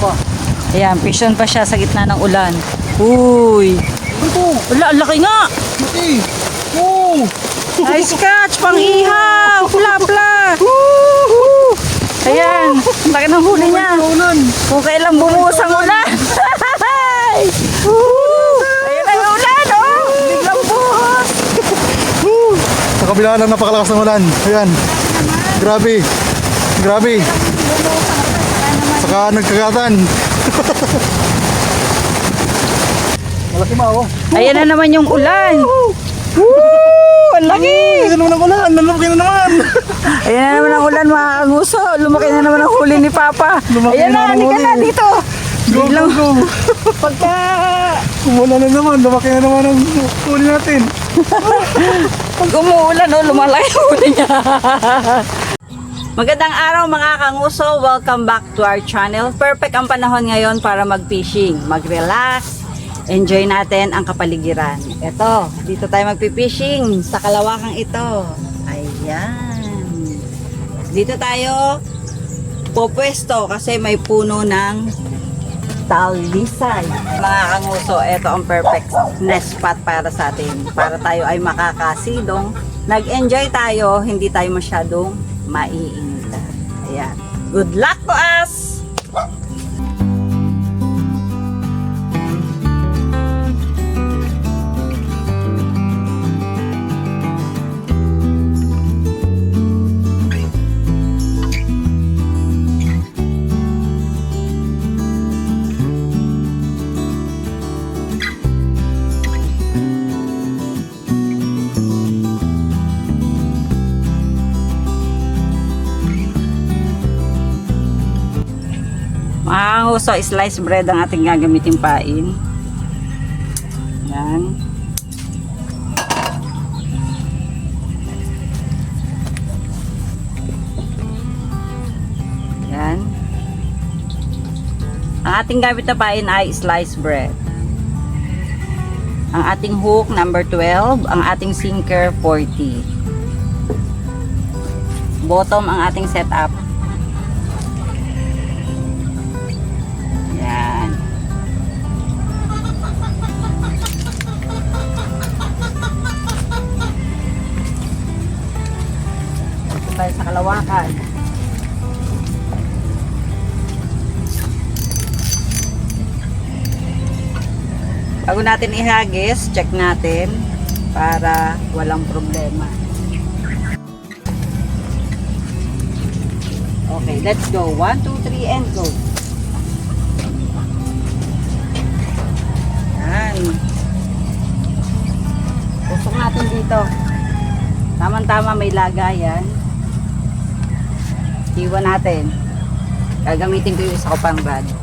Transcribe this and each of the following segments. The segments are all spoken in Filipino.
pa. Ayan, pisyon pa siya sa gitna ng ulan. Uy! Ito, Wala, laki nga! laki. Oh! Nice catch! Pang ihaw! Pla, pla! Ayan, ang laki ng huli niya. Kung kailan bumuhos ang ulan. Ayan ang ulan, oh! Biglang buhos. Sa kabila ng napakalakas ng ulan. Ayan. Grabe. Grabe. Saka nagkagatan. Malaki ma ako. Ayan na naman yung ulan. Woo! Ang laki! Ayan naman ang ulan. Lalaki na naman. Ayan na naman ang ulan mga kanguso. Lumaki na naman ang huli ni Papa. Lumaki Ayan na na, halika huli. na dito. Go, go, go. pagka... Umulan na naman. Lumaki na naman ang huli natin. Pag umuulan, oh, lumalaki ang huli niya. Magandang araw mga kanguso. Welcome back to our channel. Perfect ang panahon ngayon para mag-fishing. Mag-relax. Enjoy natin ang kapaligiran. Ito, dito tayo magpi-fishing sa kalawakang ito. Ayan. Dito tayo popwesto kasi may puno ng talisay. Mga kanguso, ito ang perfect nest spot para sa atin. Para tayo ay makakasilong. Nag-enjoy tayo, hindi tayo masyadong maiinitan. Ayan. Good luck to us! Mga kanguso, sliced bread ang ating gagamitin pain. Yan. Yan. Ang ating gamit na pain ay sliced bread. Ang ating hook number 12, ang ating sinker 40. Bottom ang ating setup. Bago natin ihagis, check natin para walang problema. Okay, let's go. 1, 2, 3, and go. Yan. Tusok natin dito. Tama-tama may lagayan. Iwan natin. Gagamitin ko yung isa ko pang rad.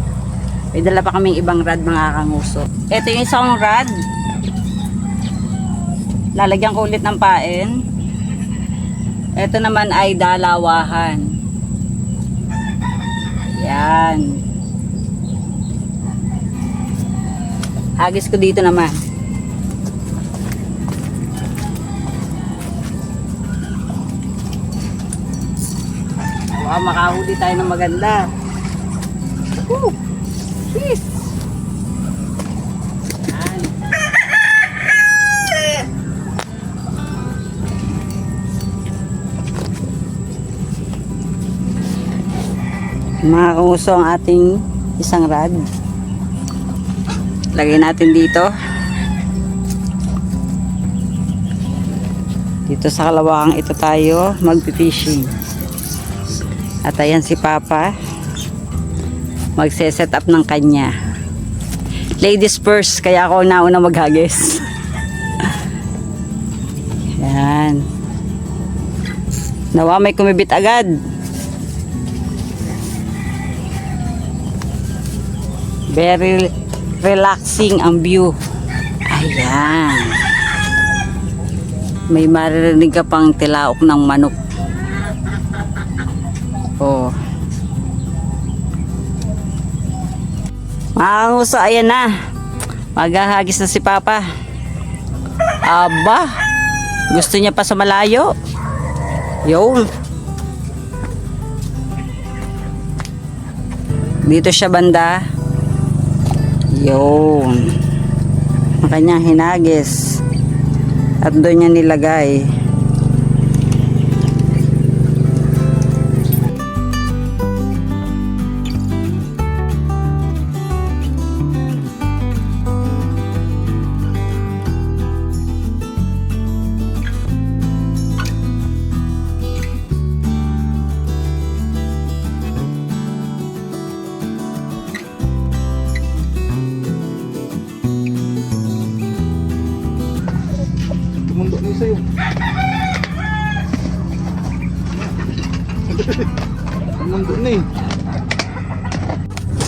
May dala pa kaming ibang rad mga kanguso. Ito yung isang rad. Lalagyan ko ulit ng pain. Ito naman ay dalawahan. Yan. Agis ko dito naman. Baka makahuli tayo ng maganda. Woo! Jeez! Kumuso ang ating isang rad. Lagay natin dito. Dito sa kalawakang ito tayo magpipishing. At ayan si Papa. Magse-set up ng kanya. Ladies first, kaya ako nauna maghagis. Yan. Nawa may kumibit agad. Very relaxing ang view. Ayan. May maririnig ka pang tilaok ng manok. Mga kanguso, ayan na. Maghahagis na si Papa. Aba, gusto niya pa sa malayo. Yun. Dito siya banda. Yun. Ang kanyang hinagis. At doon niya nilagay.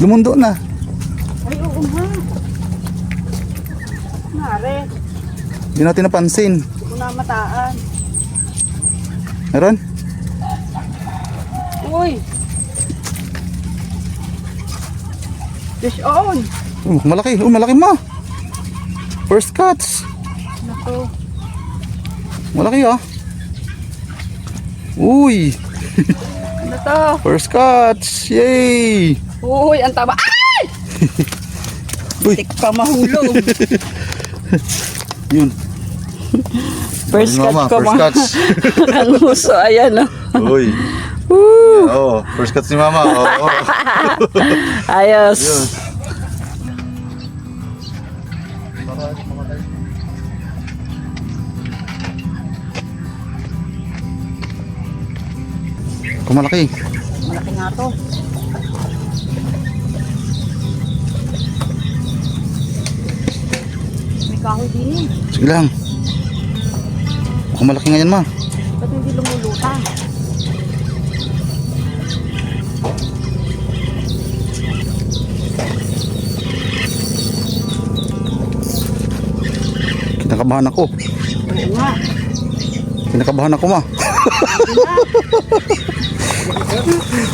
Lumundo na. Ay, oo nga. Mare, Hindi natin napansin. hindi ko na mataan. Meron? Uy! Fish on! Oh, malaki. Oh, malaki ma. First catch. Naku. Malaki ah. Uy, Ano to? first catch. Yay! Uy, ang taba. Ay! Uy. Tik pa mahulog. Yun. First Mama, catch ko first ma. catch. ang uso, ayan o. Uy. Woo! Oh, first catch ni mama. Oh, oh. Ayos. Yun. Kumalaki. Malaki nga to. Kahoy din eh. Sige lang. Kumalaki nga yan ma. Ba't hindi lumulutang? Kinakabahan ako. Oo nga. Kinakabahan ako ma.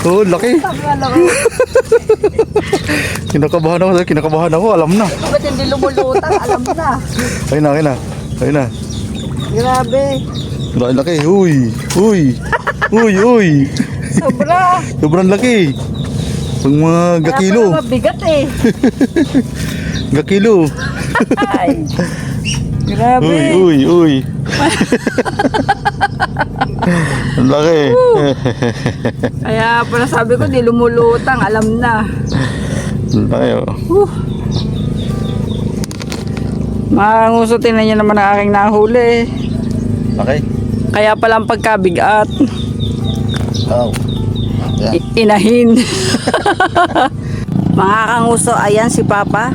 oh, laki. Ko. Kinakabahan ako. Kinakabahan ako. Alam na. Ba't hindi lumulutang? Alam na. Ayun na, ayun na. Ayun na. Grabe. Laki, laki. Uy. Uy. Uy, uy. Sobra. Sobrang laki. Pang mga gakilo. Kaya pala mabigat eh. Gakilo. Ay. Grabe. Uy, uy, uy. Ang laki. Kaya pala sabi ko, di lumulutang. Alam na. Oh. Uh. Mga nguso, tingnan niyo naman ang aking nahuli. Laki. Kaya pala ang pagkabigat. Yan. I- inahin. Mga kanguso, ayan si Papa.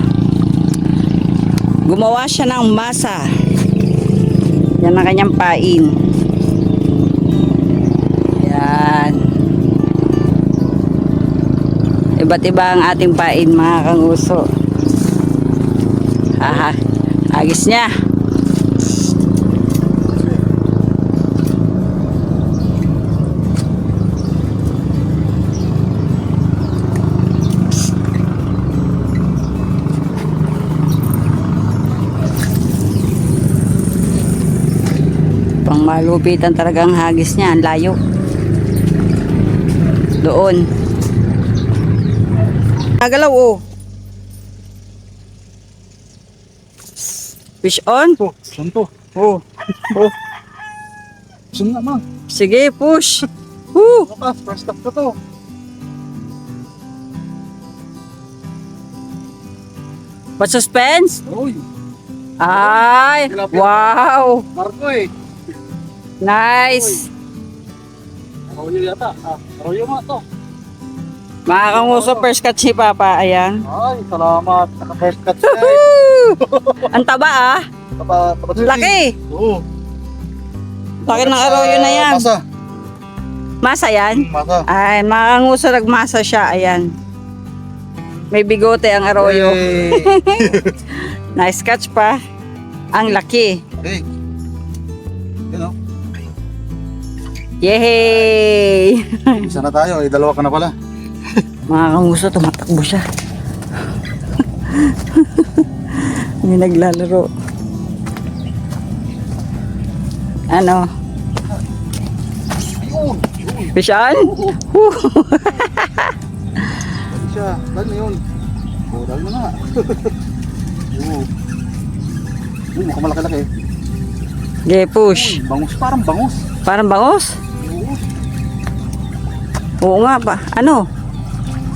Gumawa siya ng masa. Yan ang kanyang pain. Iba't iba ang ating pain mga kanguso. Haha. Agis niya. Pang malupitan talaga ang hagis niya. Ang layo. Doon. Nagalaw oh. Fish on? Oh, saan to? Oh. Oh. Saan nga ma? Sige, push. Woo! Bukas, first stop ko to. What suspense? Uy, Ay! Wow! Marco eh. Nice! Arroyo yata. Ah, arroyo nga to. Mga kanguso, first catch ni Papa. Ayan. Ay, salamat. Naka-first catch na eh. Ang taba ah. Taba, taba Laki! Oo. Laki ng arroyo na yan. Masa. Masa yan? Masa. Ay, mga kanguso, nagmasa siya. Ayan. May bigote ang arroyo. Hey. Nice catch pa. Ang laki. hey. Yun oh. Yay! Isa na tayo. Eh, dalawa ka na pala. Mga kanguso, tumatakbo siya. May naglalaro. Ano? On? siya. Dahil na yun. Oo, dahil na nga. Oo. Oo, mukhang malaki-laki. Okay, push. Uy, bangus, parang bangus. Parang bangos? Oo. Oo nga pa. Ano?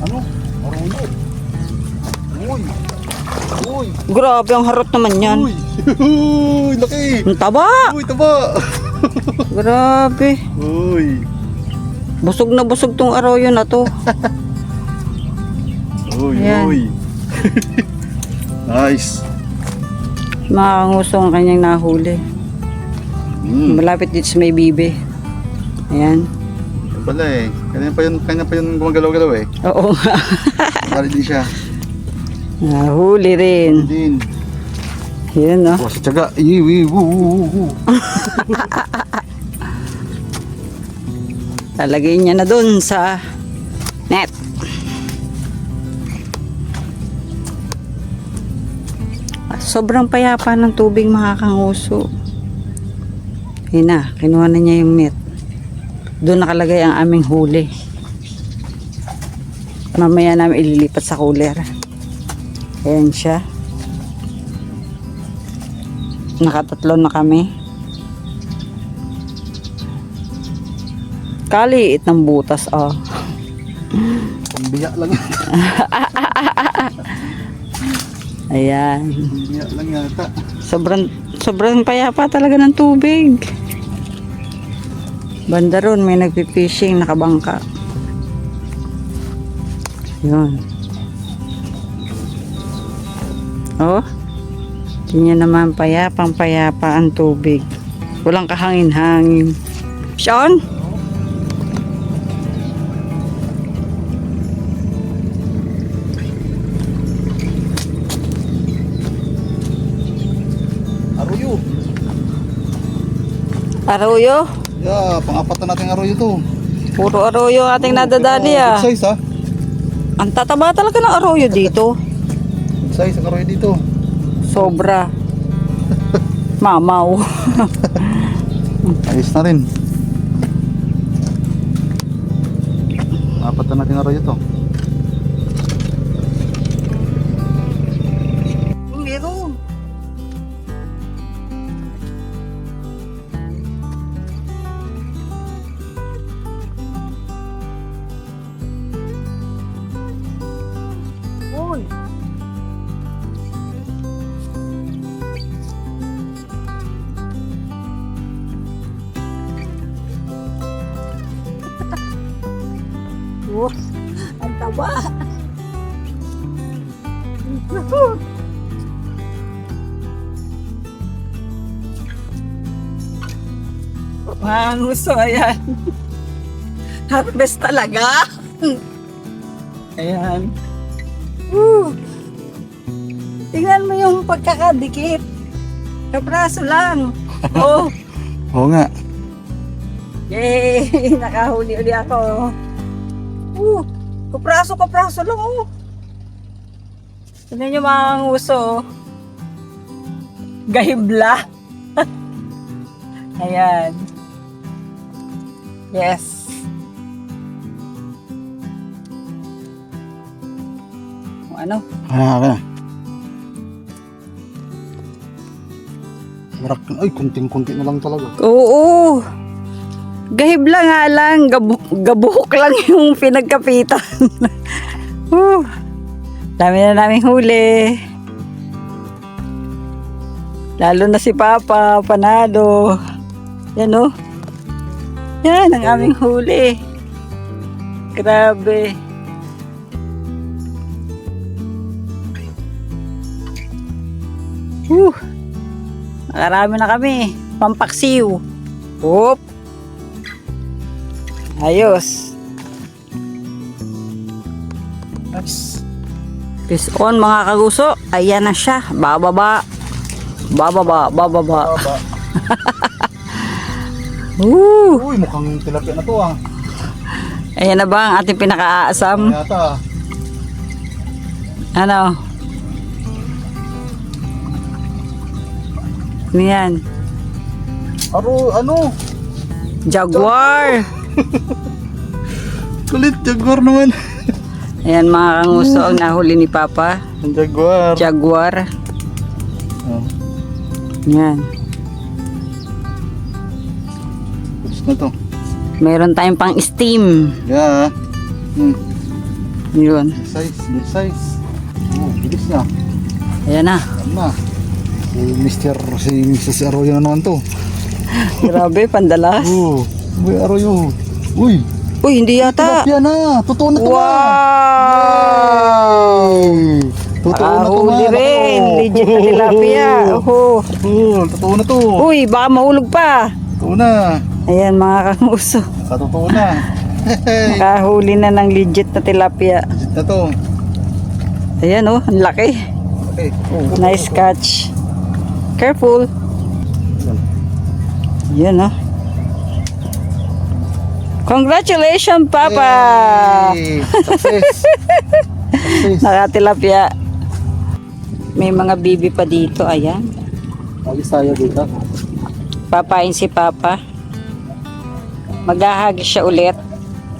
Ano? Marulo. Uy. Uy. Grabe, ang harot naman yan. Uy. Uy, laki. Ang taba! Uy, taba. Grabe. Uy. Busog na busog tong arroyo na to. Uy, Ayan. uy. nice. Makanguso ang kanyang nahuli. Mm. Malapit dito sa may bibe. Ayan. Pala eh. Kanya pa yun, kanya pa yun gumagalaw-galaw eh. Oo nga. Dali din siya. Nahuli rin. Din. Yan no. Oh, sa tiyaga. Iwi, wu, wu, wu. Lalagay niya na dun sa net. Ah, Sobrang payapa ng tubig makakanguso. Yun na, kinuha na niya yung net. Doon nakalagay ang aming huli. Mamaya namin ililipat sa cooler. Ayan siya. Nakatatlo na kami. Kaliit ng butas, oh. Pambiya lang yan. Ayan. Pambiya lang yata. Sobrang, sobrang payapa talaga ng tubig. Banda ron, may nagpipishing, nakabangka. Yun. Oh. Tingnan naman payapang payapa ang tubig. Walang kahangin-hangin. Sean? Aruyo. Arroyo? Yeah, pang-apat na natin aruyo to. Puro arroyo ating nadadali ah. Good size ah. Ang tataba talaga ng arroyo dito. Good size ang aruyo dito. Sobra. Mamaw. Ayos na rin. Apat na natin aruyo to. Ang gusto, ayan. Harvest talaga. Ayan. Woo. Tingnan mo yung pagkakadikit. Kapraso lang. Oh, Oo nga. yay! Nakahuli uli ako. Uh, kapraso, kapraso lang oh. Tignan nyo mga nguso. oh. Gahibla. Ayan. Yes. O, Ano? Ah, ka na. Marak, ay, kunting-kunti na lang talaga. Oo. Gahibla nga lang. Gabu- gabuhok lang yung pinagkapitan. uh, dami na naming huli. Lalo na si Papa, panado. Yan o. Yan ang aming huli. Grabe. Uh, nakarami na kami. Pampaksiw. Oop. Ayos. Nice. Peace on mga kaguso. Ayan na siya. Bababa. Bababa. Bababa. Baba. Woo! Uy, mukhang tilapia na to ah. Ayan na ba ang ating pinaka-aasam? Yata ah. Ano? Ano yan? Aro, ano? Jaguar. Kulit, jaguar naman. Ayan mga kanguso ang nahuli ni Papa. Ang jaguar. Jaguar. Oh, Yan. Na to. Meron tayong pang steam. Yeah. Hmm. Yun. Size, size. Oh, bilis niya. Ayan na. Ano na? Si Mr. Si Mrs. Arroyo na naman to. Grabe, pandalas. Oh, Uy, Arroyo. Uy, Uy, hindi yata. tilapia na. Totoo na to Wow! Yay! Totoo na to na. rin. Ako. Legit na tilapia. Oho. Oh, totoo na to. Uy, baka mahulog pa. Totoo na. Ayan mga kanguso. Katotoo na. Hey. Nakahuli na ng legit na tilapia. Legit na to. Ayan oh, ang laki. Okay. Oh, Nice catch. Careful. Yan oh. Congratulations, Papa! Yay! Success. Success. Nakatilapia. May mga bibi pa dito, ayan. Alis tayo dito. Papain si Papa. Maghahagi siya ulit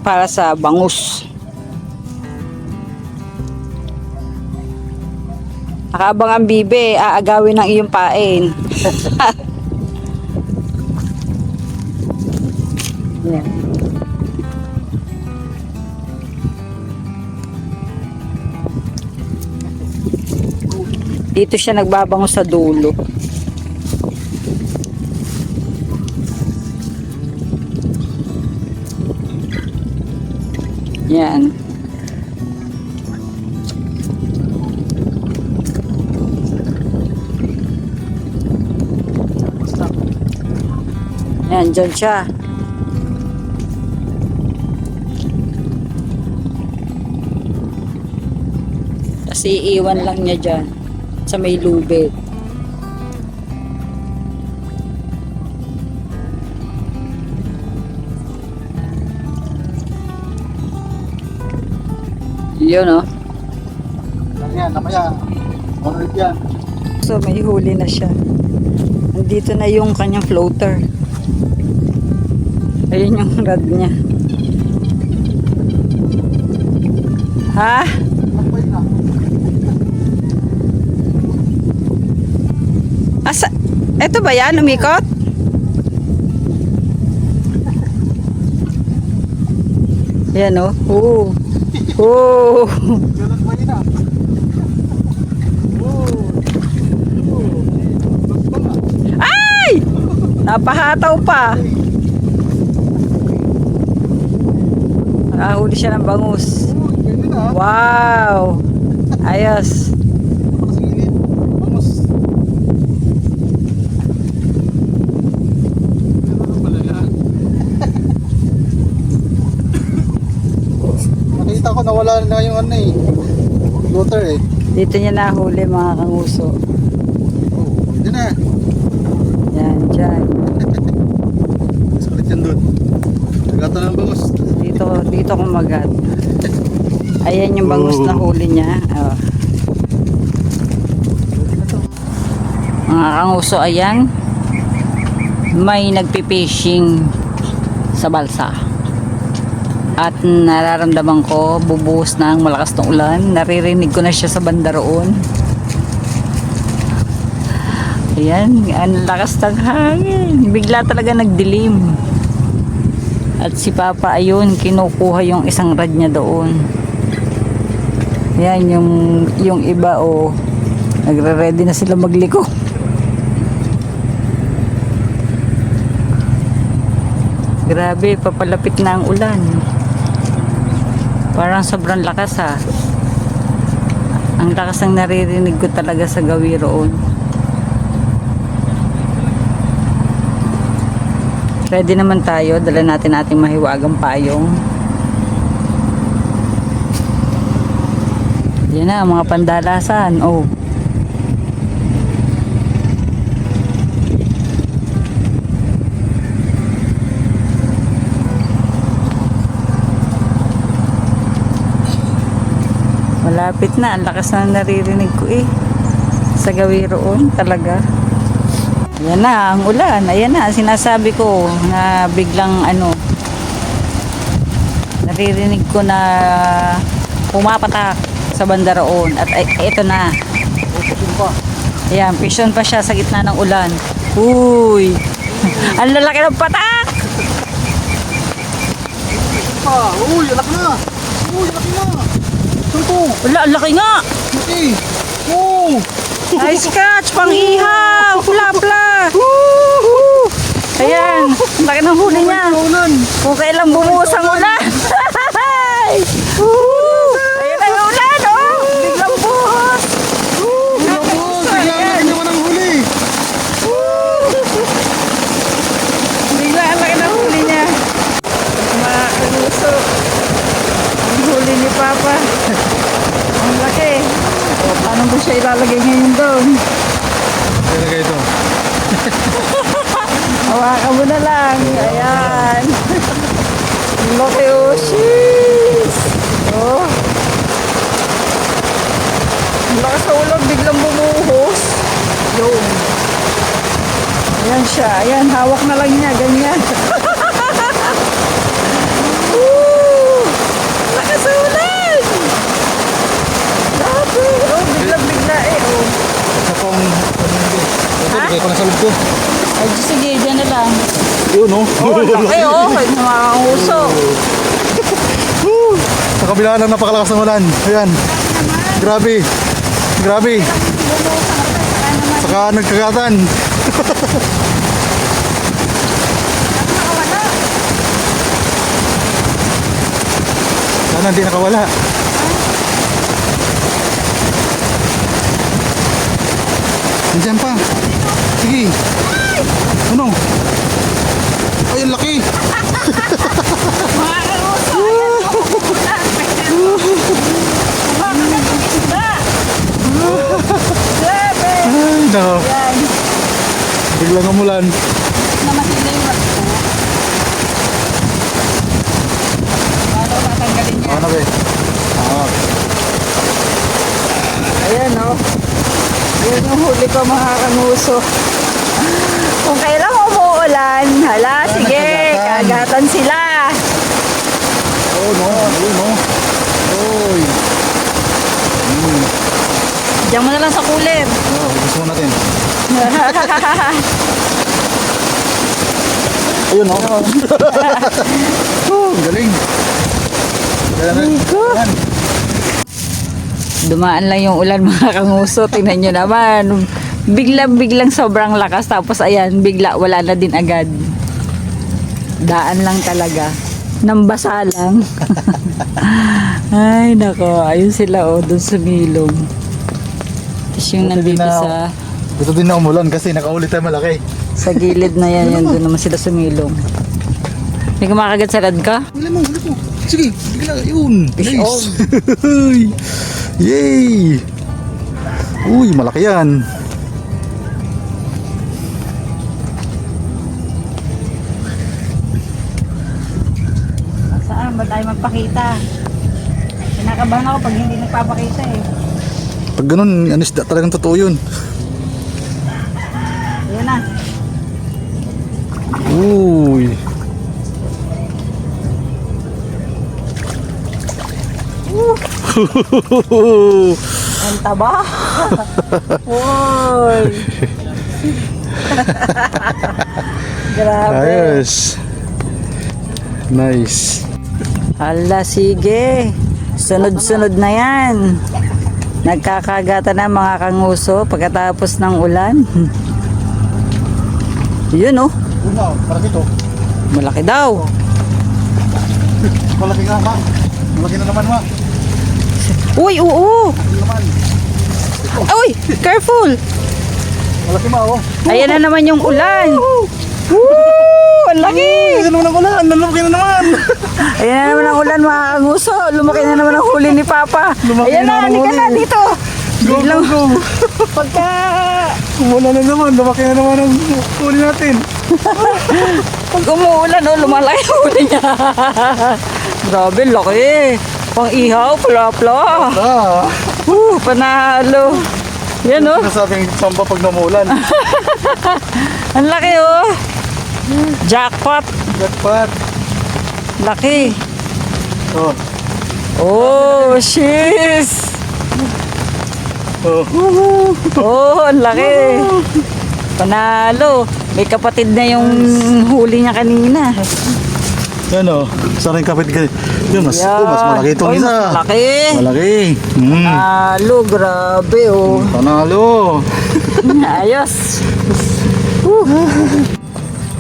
para sa bangus. Nakabang ang bibi, aagawin ng iyong pain. Dito siya nagbabango sa dulo. Yan. Yan, dyan siya. Kasi iiwan lang niya dyan sa may lubid. Yun oh. Yan, namaya. Manulit yan. So may huli na siya. Nandito na yung kanyang floater. Ayun yung rod niya. Ha? Asa? Ito ba yan? Umikot? Yan oh. Oo. Oo. Ganun pa yun ah. Oh. Oh. Ay! Napahataw pa. Nakahuli siya ng bangus. Oh. Wow! Ayos. Makasilid. Vamos. Ganun pala yan. Nawala na yung ano eh. Floater eh. Dito niya nahuli mga kanguso. Oh, pwede na. Yan, dyan. Mas kulit yan dun. Nagata ng bangus. Dito, dito kumagat. Ayan yung bangus na huli niya. Oh. Mga kanguso, ayan. May nagpipishing sa balsa. At nararamdaman ko, bubuhos na ang malakas ng ulan. Naririnig ko na siya sa banda roon. Ayan, ang lakas ng hangin. Bigla talaga nagdilim. At si Papa ayun, kinukuha yung isang rad niya doon. Ayan, yung, yung iba o, oh, nagre-ready na sila magliko. Grabe, papalapit na ang ulan. Parang sobrang lakas ha. Ang lakas ang naririnig ko talaga sa gawi roon. Ready naman tayo. Dala natin ating mahiwagang payong. Yan na, mga pandalasan. Oh. Malapit na. Ang lakas na naririnig ko eh. Sa gawi roon talaga. Yan na, ang ulan. Ayan na, sinasabi ko na biglang ano, naririnig ko na pumapatak sa banda roon. At ito na. Ayan, pisyon pa siya sa gitna ng ulan. Uy! Ang lalaki ng patak! Pa. Uy, alak na. Uy, alak na. Ito. Wala, laki nga! Laki. Oh. Nice catch! Pang ihaw! Pla-pla! Ayan, ang laki ng huli niya. Kung kailan bumuhos ang ulan. Woo! Ayan ang ulan, oh! Biglang buhos. Oh, sige, laki naman ang huli. Bigla ang laki ng huli niya. Mga kaluso. Ang huli ni Papa. Ang laki. O, paano ko siya ilalagay ngayon doon? Talaga ito. Hawakan mo na lang. Ayan. Laki, oh. Sheesh. Oh. Lakas sa ulan. Biglang bumuhos. Yun. Ayan siya. Ayan, hawak na lang niya. Ganyan. Woo! Lakas sa ulan. Grabe. Oh, biglang-bigla eh. Oh. Isa pang... Bigay ko na sa loob ko. Ay, sige, dyan na lang. Yun, no? Oh, laki oh. Kahit nakakahuso. Sa kabila lang napakalakas ng ulan. Ayan. Grabe. Grabe. Saka nagkagatan. Sana hindi nakawala. Nandiyan pa. Sige. Ano? Ay, ang laki. Ay. Yan. Biglang umulan. Ano ba? Ah, Ayan oh. Ayan yung huli ko mga kanguso. Kung kailan umuulan, hala, sige, kagatan. sila. oh no. Oh no. Oy. Diyan mo na lang sa cooler. Oh, gusto mo natin. Ayun no. oh, galing. Kailangan. Yan. Dumaan lang yung ulan mga kanguso. Tingnan nyo naman. Biglang-biglang sobrang lakas. Tapos ayan, bigla wala na din agad. Daan lang talaga. Nambasa lang. Ay, nako. Ayun sila oh, doon sa milong. Tapos yung nandito na- sa, Dito din na umulan kasi nakaulit tayo malaki. sa gilid na yan. Yun, doon naman sila sumilong. May kumakagat sa rad ka? Huli mo, huli mo. Sige, bigla. Yun. Nice. Yay! Uy, malaki yan. Saan ba tayo magpakita? Kinakabahan ako pag hindi nagpapakita eh. Pag ganun, anis talagang totoo yun. Ayan na. Uy. Ang taba. Uy. Grabe. Ayos. Nice. Hala, sige. Sunod-sunod na yan. Nagkakagata na mga kanguso pagkatapos ng ulan. Yun oh. Una, para dito. Malaki daw. Malaki nga, ma. Malaki na naman, ma. Uy, oo. Uy, careful. Malaki, ma, oh. Ayan na naman yung ulan. Woo! Ang laki! Ayan naman ang ulan. Lalaki na naman. Ayan na naman ang ulan mga kanguso. Lumaki na naman ang huli ni Papa. Lumaki Ayan na halika huli. na dito. Go, go, go. pagka... Umulan na naman, lumaki na naman ang huli natin. Pag umuulan, oh, lumalaki ang huli niya. Grabe, laki. Pang ihaw, pula-pula. Ah. Uh, panalo. Yan oh, Nasabing samba pag namulan. ang laki oh. Jackpot. Jackpot. Laki. Oh. Oh, shiz! Oh. Oh, ang laki. Panalo. May kapatid na yung huli niya kanina. Yan o. Sana yung kapit ka. Yun, mas, Yan. oh, mas malaki itong Oy, isa. mas malaki. Malaki. Mm. Panalo, grabe oh. Panalo. Ayos.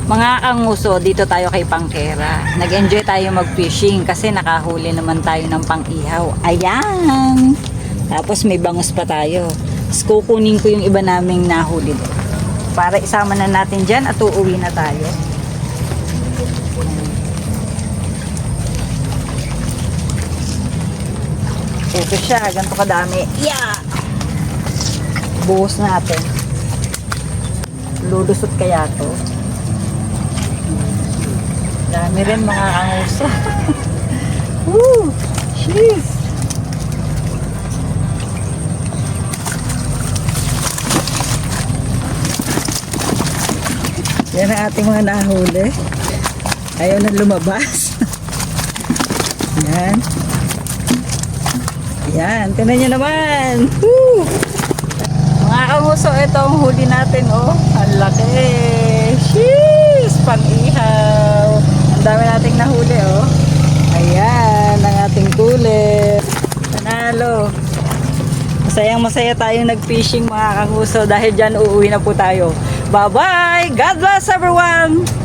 Mga kanguso, dito tayo kay Pangkera. Nag-enjoy tayo mag-fishing kasi nakahuli naman tayo ng pang-ihaw. Ayan! Tapos may bangus pa tayo. Tapos kukunin ko yung iba naming nahuli doon. Para isama na natin dyan at uuwi na tayo. Ito siya, ganito kadami. Yeah! Buhos natin. Lulusot kaya to. Dami rin mga kanguso. Woo! Jeez! Yan ang ating mga nahuli. Ayaw na lumabas. Yan. Yan, tinan nyo naman. Woo! Mga kanguso, ito ang huli natin, oh. Ang laki. Sheesh! Pang-ihaw. Ang dami nating nahuli, oh. Ayan, ang ating kulit. Panalo. Masayang masaya tayong nag-fishing mga kanguso dahil dyan uuwi na po tayo. Bye-bye! God bless everyone!